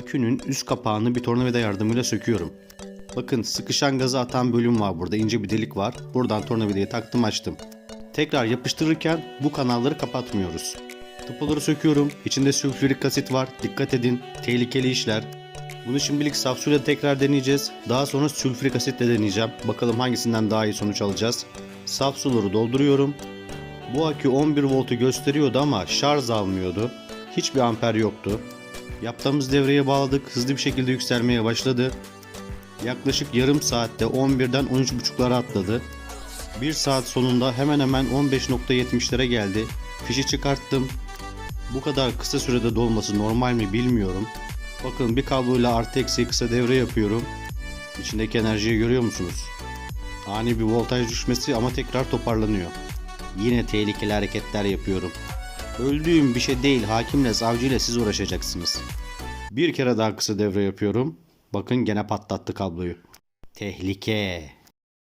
Akünün üst kapağını bir tornavida yardımıyla söküyorum. Bakın sıkışan gazı atan bölüm var burada. ince bir delik var. Buradan tornavidayı taktım açtım. Tekrar yapıştırırken bu kanalları kapatmıyoruz. Tıpaları söküyorum. İçinde sülfürik asit var. Dikkat edin. Tehlikeli işler. Bunu şimdilik saf suyla tekrar deneyeceğiz. Daha sonra sülfürik asitle deneyeceğim. Bakalım hangisinden daha iyi sonuç alacağız. Saf suları dolduruyorum. Bu akü 11 voltu gösteriyordu ama şarj almıyordu. Hiçbir amper yoktu. Yaptığımız devreye bağladık. Hızlı bir şekilde yükselmeye başladı. Yaklaşık yarım saatte 11'den 13.5'lara atladı. Bir saat sonunda hemen hemen 15.70'lere geldi. Fişi çıkarttım. Bu kadar kısa sürede dolması normal mi bilmiyorum. Bakın bir kabloyla artı eksi kısa devre yapıyorum. İçindeki enerjiyi görüyor musunuz? Ani bir voltaj düşmesi ama tekrar toparlanıyor. Yine tehlikeli hareketler yapıyorum. Öldüğüm bir şey değil hakimle savcıyla siz uğraşacaksınız. Bir kere daha kısa devre yapıyorum. Bakın gene patlattı kabloyu. Tehlike.